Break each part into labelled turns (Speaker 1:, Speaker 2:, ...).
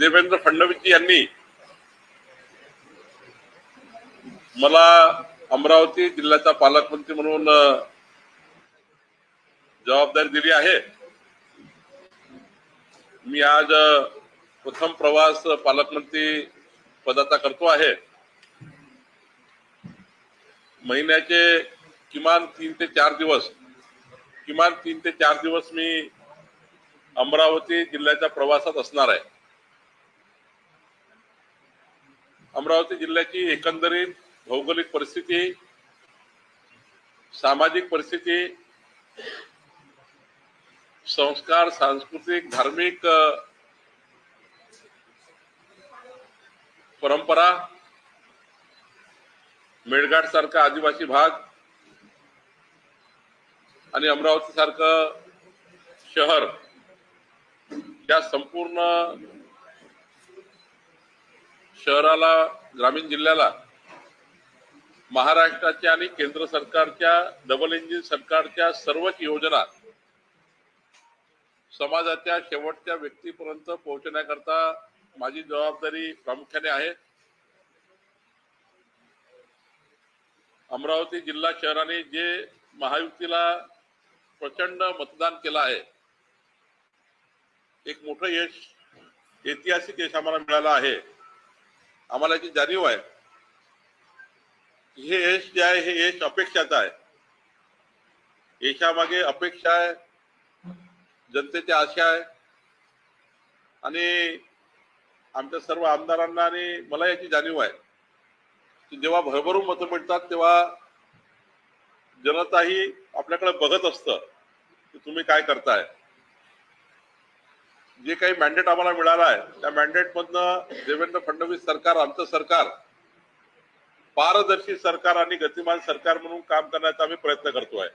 Speaker 1: देवेंद्र फडणवीस यांनी मला अमरावती जिल्ह्याचा पालकमंत्री म्हणून जबाबदारी दिली आहे. मी आज प्रथम प्रवास पालकमंत्री पदाचा करतो आहे. महिन्याचे किमान तीन ते चार दिवस किमान तीन ते चार दिवस मी अमरावती जिल्ह्याच्या प्रवासात असणार आहे. अमरावती जिल्ह्याची एकंदरीत भौगोलिक परिस्थिती सामाजिक परिस्थिती संस्कार सांस्कृतिक धार्मिक परंपरा मेळघाट सारखा आदिवासी भाग आणि अमरावती सारखं शहर या संपूर्ण शहराला ग्रामीण जिल्ह्याला महाराष्ट्राच्या आणि केंद्र सरकारच्या डबल इंजिन सरकारच्या सर्वच योजना समाजाच्या शेवटच्या व्यक्तीपर्यंत पोहोचण्याकरता माझी जबाबदारी प्रामुख्याने आहे. अमरावती जिल्हा शहराने जे महायुतीला प्रचंड मतदान केलं आहे एक मोठं यश ऐतिहासिक यश आम्हाला मिळालं आहे. आम्हाला याची जाणीव आहे हे यश जे आहे हे यश अपेक्षाचं आहे. यशामागे अपेक्षा आहे जनतेची आशा आहे. आणि आमच्या सर्व आमदारांना आणि मला याची जाणीव आहे की जेव्हा भरभरून मतं मिळतात तेव्हा जनताही आपल्याकडे बघत असतं की तुम्ही काय करताय. जे काही मॅन्डेट आम्हाला मिळालं आहे त्या मॅन्डेट मधनं देवेंद्र फडणवीस सरकार आमचं सरकार पारदर्शी सरकार आणि गतिमान सरकार म्हणून काम करण्याचा आम्ही प्रयत्न करतोय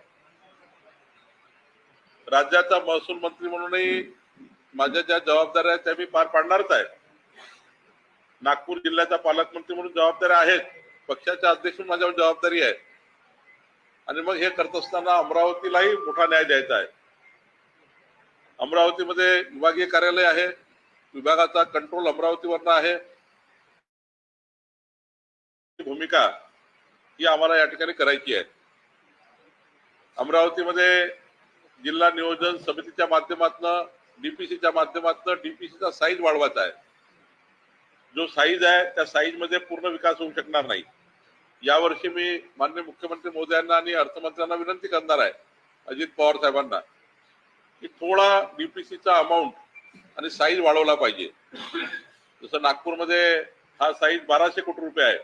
Speaker 1: राज्याचा महसूल मंत्री म्हणूनही माझ्या ज्या जबाबदाऱ्या आहेत त्या मी पार पाडणारच आहे. नागपूर जिल्ह्याचा पालकमंत्री म्हणून जबाबदाऱ्या आहेत पक्षाच्या अध्यक्ष म्हणून माझ्यावर जबाबदारी आहे. आणि मग हे करत असताना अमरावतीलाही मोठा न्याय द्यायचा आहे. अमरावतीमध्ये विभागीय कार्यालय आहे. विभागाचा कंट्रोल अमरावतीवरनं आहे. भूमिका ही आम्हाला या ठिकाणी करायची आहे. अमरावतीमध्ये जिल्हा नियोजन समितीच्या माध्यमातून डीपीसीच्या माध्यमातून डीपीसीचा साईज वाढवायचा आहे. जो साईज आहे त्या साईजमध्ये पूर्ण विकास होऊ शकणार नाही. यावर्षी मी माननीय मुख्यमंत्री मोदयांना आणि अर्थमंत्र्यांना विनंती करणार आहे. अजित पवार साहेबांना. की थोडा डीपीसीचा अमाऊंट आणि साईज वाढवला पाहिजे. जसं नागपूरमध्ये हा साईज बाराशे कोटी रुपये आहे.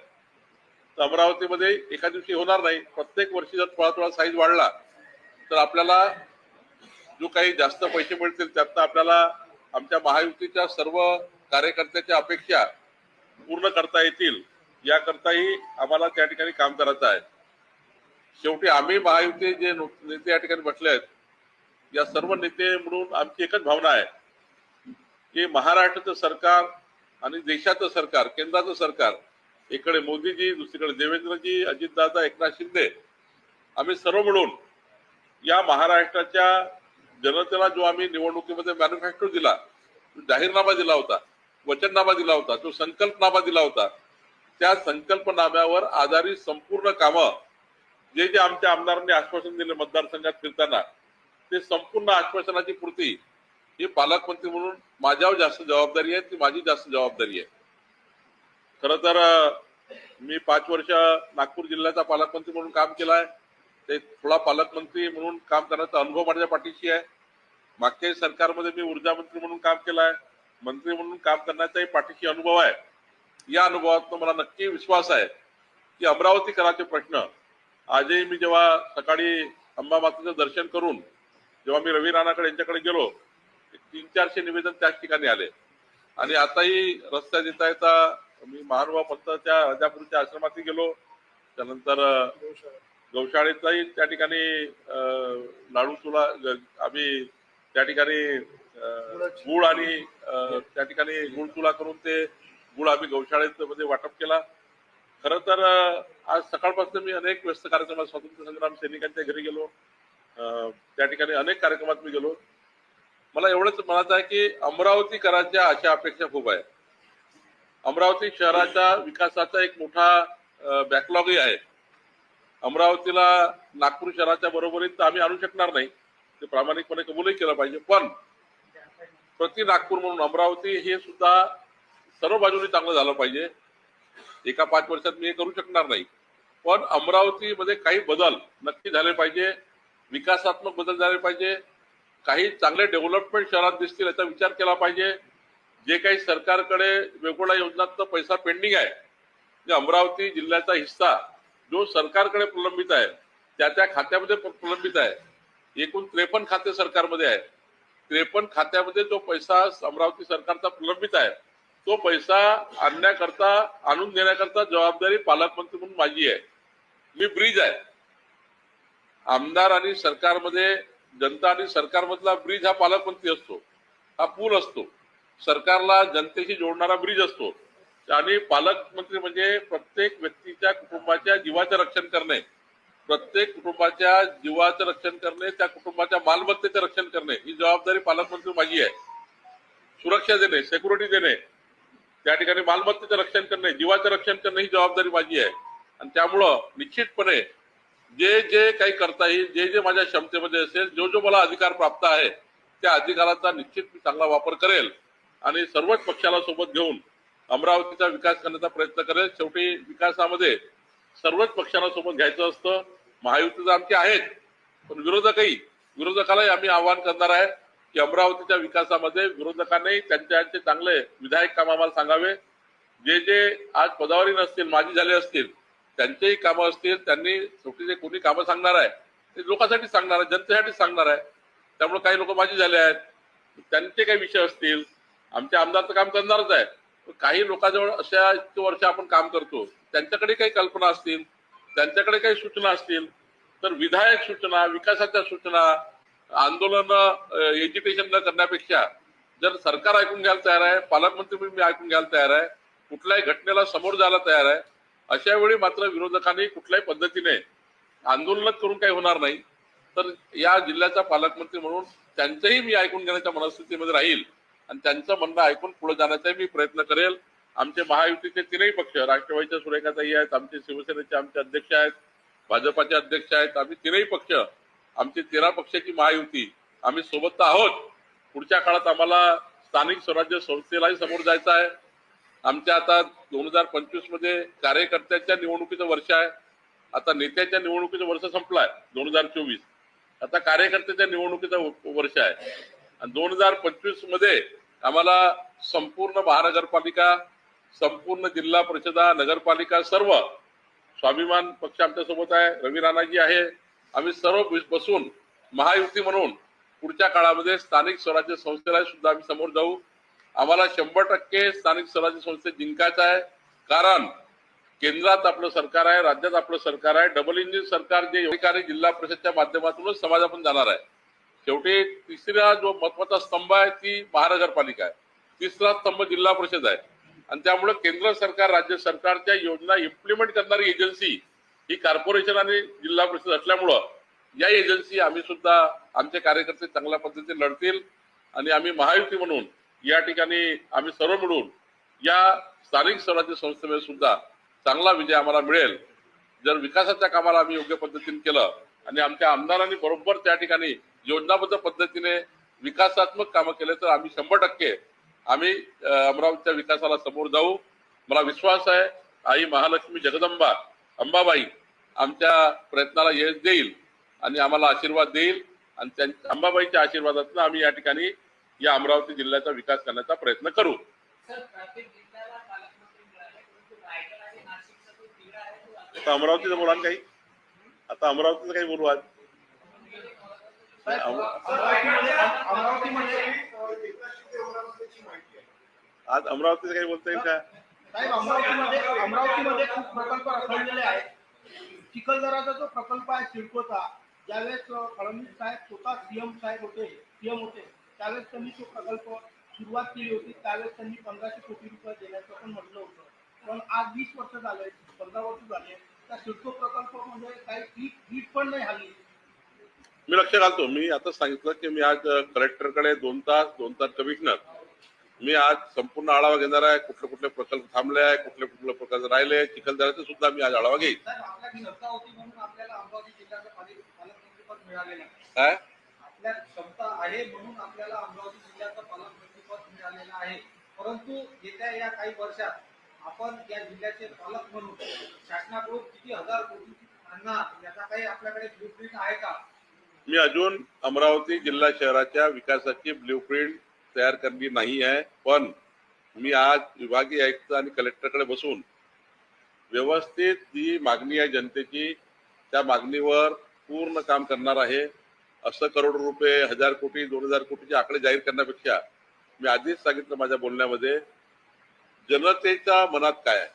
Speaker 1: तर अमरावतीमध्ये एका दिवशी होणार नाही. प्रत्येक वर्षी जर थोडा थोडा साईज वाढला तर आपल्याला जो काही जास्त पैसे मिळतील त्यातनं आपल्याला आमच्या महायुतीच्या सर्व कार्यकर्त्याच्या अपेक्षा पूर्ण करता येतील याकरताही आम्हाला त्या ठिकाणी काम करायचं आहे. शेवटी आम्ही महायुती जे नेते या ठिकाणी बसले आहेत या सर्व नेते म्हणून आमची एकच भावना आहे की महाराष्ट्राचं सरकार आणि देशाचं सरकार केंद्राचं सरकार इकडे मोदीजी दुसरीकडे देवेंद्रजी अजितदादा एकनाथ शिंदे आम्ही सर्व मिळून या महाराष्ट्राच्या जनतेला जो आम्ही निवडणुकीमध्ये मॅनिफेस्टो दिला जाहीरनामा दिला होता वचननामा दिला होता जो संकल्पनामा दिला होता त्या संकल्पनाम्यावर आधारित संपूर्ण कामं जे जे आमच्या आमदारांनी आश्वासन दिले मतदारसंघात फिरताना ते संपूर्ण आश्वासनाची पूर्ती ही पालकमंत्री म्हणून माझ्यावर जास्त जबाबदारी आहे ती माझी जास्त जबाबदारी आहे. खर तर मी पाच वर्ष नागपूर जिल्ह्याचा पालकमंत्री म्हणून काम केलं आहे. ते थोडा पालकमंत्री म्हणून काम करण्याचा अनुभव माझ्या पाठीशी आहे. मागच्याही सरकारमध्ये मी ऊर्जा मंत्री म्हणून काम केलं आहे. मंत्री म्हणून काम करण्याचाही पाठीशी अनुभव आहे. या अनुभवातून मला नक्की विश्वास आहे की अमरावतीकरांचे प्रश्न आजही मी जेव्हा सकाळी अंबा मातेचं दर्शन करून जेव्हा मी रवी राणाकडे यांच्याकडे गेलो तीन चारशे निवेदन त्याच ठिकाणी आले. आणि आताही रस्त्यात येता येता मी महानुभाव पंथाच्या राजापूरच्या आश्रमातही गेलो. त्यानंतर गौशाळेचाही त्या ठिकाणी अं, लाडू तुला आम्ही त्या ठिकाणी गुळ आणि त्या ठिकाणी गुळ तुला करून ते गुळ आम्ही गौशाळेत मध्ये वाटप केला. खर तर आज सकाळपासून मी अनेक व्यस्त कार्यक्रमात स्वातंत्र्य संग्राम सैनिकांच्या घरी गेलो. त्या ठिकाणी अनेक कार्यक्रमात मी गेलो. मला एवढंच म्हणायचं आहे की अमरावतीकरांच्या अशा अपेक्षा खूप आहे. अमरावती शहराच्या विकासाचा एक मोठा बॅकलॉगही आहे. अमरावतीला नागपूर शहराच्या बरोबरीत तर आम्ही आणू शकणार नाही. ते प्रामाणिकपणे कबूलही केलं पाहिजे. पण प्रति नागपूर म्हणून अमरावती हे सुद्धा सर्व बाजूने चांगलं झालं पाहिजे. एका पाच वर्षात मी हे करू शकणार नाही. पण अमरावतीमध्ये काही बदल नक्की झाले पाहिजे. विकासात्मक बदल झाले पाहिजे. काही चांगले डेव्हलपमेंट शहरात दिसतील याचा विचार केला पाहिजे. जे काही सरकारकडे वेगवेगळ्या योजनांचा पैसा पेंडिंग आहे जे अमरावती जिल्ह्याचा हिस्सा जो सरकारकडे प्रलंबित आहे त्या त्या खात्यामध्ये प्रलंबित आहे. एकूण त्रेपन्न खाते सरकारमध्ये आहे त्रेपन्न खात्यामध्ये जो पैसा अमरावती सरकारचा प्रलंबित आहे तो पैसा आणण्याकरता आणून देण्याकरता जबाबदारी पालकमंत्री म्हणून माझी आहे. मी ब्रिज आहे. आमदार आणि सरकारमध्ये जनता आणि सरकारमधला ब्रिज हा पालकमंत्री असतो. हा पूल असतो. सरकारला जनतेशी जोडणारा ब्रिज असतो. आणि पालकमंत्री म्हणजे प्रत्येक व्यक्तीच्या कुटुंबाच्या जीवाचं रक्षण करणे. प्रत्येक कुटुंबाच्या जीवाचं रक्षण करणे त्या कुटुंबाच्या मालमत्तेचं रक्षण करणे. ही जबाबदारी पालकमंत्री माझी आहे. सुरक्षा देणे सेक्युरिटी देणे. त्या ठिकाणी मालमत्तेचं रक्षण करणे जीवाचं रक्षण करणे ही जबाबदारी माझी आहे. आणि त्यामुळं निश्चितपणे जे जे काही करता येईल जे जे माझ्या क्षमतेमध्ये असेल जो जो मला अधिकार प्राप्त आहे त्या अधिकाराचा निश्चित मी चांगला वापर करेल आणि सर्वच पक्षाला सोबत घेऊन अमरावतीचा विकास करण्याचा प्रयत्न करेल. शेवटी विकासामध्ये सर्वच पक्षांना सोबत घ्यायचं असतं. महायुतीचं आमचे आहेत पण विरोधकही विरोधकालाही आम्ही आवाहन करणार आहे की अमरावतीच्या विकासामध्ये विरोधकांनी त्यांचे चांगले विधायक काम आम्हाला सांगावे. जे जे आज पदावरी नसतील माजी झाले असतील त्यांचेही कामं असतील त्यांनी सुट्टीचे कोणी कामं सांगणार आहे ते लोकांसाठी सांगणार आहे जनतेसाठी सांगणार आहे. त्यामुळे काही लोक माझी झाले आहेत. त्यांचे काही विषय असतील आमचे आमदार तर काम करणारच आहे. काही लोकांजवळ अशा इतके वर्ष आपण काम करतो त्यांच्याकडे काही कल्पना असतील त्यांच्याकडे काही सूचना असतील तर विधायक सूचना विकासाच्या सूचना आंदोलन एज्युकेशन न करण्यापेक्षा जर सरकार ऐकून घ्यायला तयार आहे पालकमंत्री मी ऐकून घ्यायला तयार आहे कुठल्याही घटनेला समोर जायला तयार आहे अशा वेळी मात्र विरोधकांनी कुठल्याही पद्धतीने आंदोलन करून काही होणार नाही. तर या जिल्ह्याचा पालकमंत्री म्हणून त्यांचंही मी ऐकून घेण्याच्या मनस्थितीमध्ये राहील आणि त्यांचं म्हणणं ऐकून पुढे जाण्याचाही मी प्रयत्न करेल. आमचे महायुतीचे तीनही पक्ष राष्ट्रवादीच्या सुरेखाताई आहेत आमचे शिवसेनेचे आमचे अध्यक्ष आहेत भाजपाचे अध्यक्ष आहेत आम्ही तीनही पक्ष आमची तेरा पक्षाची महायुती आम्ही सोबत आहोत. पुढच्या काळात आम्हाला स्थानिक स्वराज्य संस्थेलाही समोर जायचं आहे. आमच्या आता दोन हजार पंचवीसमध्ये कार्यकर्त्याच्या निवडणुकीचं वर्ष आहे. आता नेत्याच्या निवडणुकीचं वर्ष संपलाय दोन हजार चोवीस. आता कार्यकर्त्याच्या निवडणुकीचं वर्ष आहे. आणि दोन हजार पंचवीसमध्ये आम्हाला संपूर्ण महानगरपालिका संपूर्ण जिल्हा परिषदा नगरपालिका सर्व स्वाभिमान पक्ष आमच्यासोबत आहे. रवी राणाजी आहे. आम्ही सर्व बसून महायुती म्हणून पुढच्या काळामध्ये स्थानिक स्वराज्य संस्थेला सुद्धा आम्ही समोर जाऊ. आम्हाला शंभर टक्के स्थानिक स्वराज्य संस्थेत जिंकायचं आहे. कारण केंद्रात आपलं सरकार आहे राज्यात आपलं सरकार आहे. डबल इंजिन सरकार जे अधिकारी जिल्हा परिषदच्या माध्यमातूनच समाजापन जाणार आहे. शेवटी तिसरा जो महत्त्वाचा स्तंभ आहे ती महानगरपालिका आहे. तिसरा स्तंभ जिल्हा परिषद आहे. आणि त्यामुळे केंद्र सरकार राज्य सरकारच्या योजना इम्प्लिमेंट करणारी एजन्सी ही कॉर्पोरेशन आणि जिल्हा परिषद असल्यामुळं या एजन्सी आम्ही सुद्धा आमचे कार्यकर्ते चांगल्या पद्धतीने लढतील. आणि आम्ही महायुती म्हणून या ठिकाणी आम्ही सर्व मिळून या स्थानिक स्वराज्य संस्थेमध्ये सुद्धा चांगला विजय आम्हाला मिळेल. जर विकासाच्या कामाला आम्ही योग्य पद्धतीने केलं आणि आमच्या आमदारांनी बरोबर त्या ठिकाणी योजनाबद्ध पद्धतीने विकासात्मक कामं केले तर आम्ही शंभर टक्के आम्ही अमरावतीच्या विकासाला समोर जाऊ. मला विश्वास आहे आई महालक्ष्मी जगदंबा अंबाबाई आमच्या प्रयत्नाला यश देईल आणि आम्हाला आशीर्वाद देईल आणि त्यांच्या अंबाबाईच्या आशीर्वादातून आम्ही या ठिकाणी या अमरावती जिल्ह्याचा विकास करण्याचा प्रयत्न करू.
Speaker 2: तो
Speaker 1: आता अमरावतीचं बोला काही? आता अमरावतीचं काही बोलू आज? आज अमरावतीचं काही बोलता येईल का?
Speaker 3: अमरावतीमध्ये अमरावतीमध्ये खूप प्रकल्प रखडलेले आहेत. चिखलदराचा जो प्रकल्प आहे सिडकोचा ज्यावेळेस फडणवीस साहेब स्वतः सीएम साहेब होते सीएम होते त्यावेळेस त्यांनी तो प्रकल्प सुरुवात केली होती. त्यावेळेस त्यांनी पंधराशे कोटी रुपये देण्याचं पण म्हटलं होतं. पण आज वीस वर्ष झाले पंधरा वर्ष झाले. त्या सिडको प्रकल्पामध्ये काही वीट वीट पण नाही हल्ली.
Speaker 1: मी लक्ष घालतो. मी आता सांगितलं की मी आज कलेक्टरकडे दोन तास दोन तास कमिशनर मी आज संपूर्ण आढावा घेणार आहे. कुठले कुठले प्रकल्प थांबले आहे कुठले कुठले प्रकल्प राहिले चिखलदऱ्याचा सुद्धा मी आज आढावा घेईन. काय?
Speaker 4: आपल्या क्षमता आहे म्हणून आपल्याला अमरावती जिल्ह्याचं पालकमंत्रीपद मिळालेलं आहे. परंतु येत्या या काही वर्षात आपण या जिल्ह्याचे पालक म्हणून शासनाकडून किती हजार कोटी आणणार याचा काही आपल्याकडे ब्लूप्रिंट आहे का?
Speaker 1: मी अजून अमरावती जिल्हा शहराच्या विकासाची ब्ल्यूप्रिंट तयार करली नाही आहे पण मी आज विभागीय आयुक्त आणि कलेक्टरकडे बसून व्यवस्थित जी मागणी आहे जनतेची त्या मागणीवर पूर्ण काम करणार आहे. असं करोड रुपये हजार कोटी दोन हजार कोटीचे आकडे जाहीर करण्यापेक्षा मी आधीच सांगितलं माझ्या बोलण्यामध्ये जनतेच्या मनात काय आहे?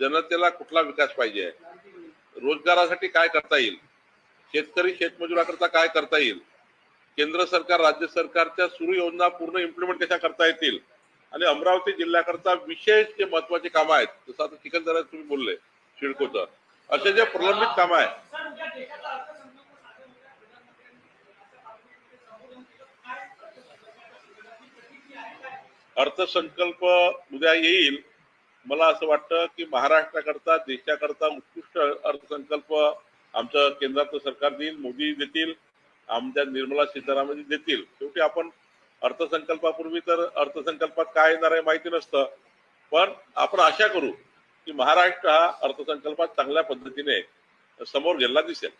Speaker 1: जनतेला कुठला विकास पाहिजे रोजगारासाठी काय करता येईल? शेतकरी शेतमजुराकरता काय करता येईल? केंद्र सरकार राज्य सरकारच्या सुरू योजना पूर्ण इम्प्लिमेंट कशा करता येतील? आणि अमरावती जिल्ह्याकरता विशेष जे महत्त्वाचे काम आहेत जसं आता चिखलदऱ्यात तुम्ही बोलले शिडकोचं असे जे प्रलंबित काम आहे
Speaker 2: सर उद्या देशाचा अर्थसंकल्प सादर होत आहे प्रधानमंत्र्यांनी असं पार्लिमेंटमध्ये संबोधन केलं काय प्रतिक्रिया आहे काय
Speaker 1: अर्थसंकल्प उद्या येईल. मला असं वाटतं की महाराष्ट्राकरता देशाकरता उत्कृष्ट अर्थसंकल्प आमचं केंद्राचं सरकार देईल मोदी देतील आमच्या निर्मला सीतारामन देतील. शेवटी आपण अर्थसंकल्पापूर्वी तर अर्थसंकल्पात काय येणार आहे माहिती नसतं. पण आपण आशा करू की महाराष्ट्र हा अर्थसंकल्पात चांगल्या पद्धतीने समोर गेला दिसेल.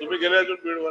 Speaker 1: तुम्ही गेले अजून बीडवर?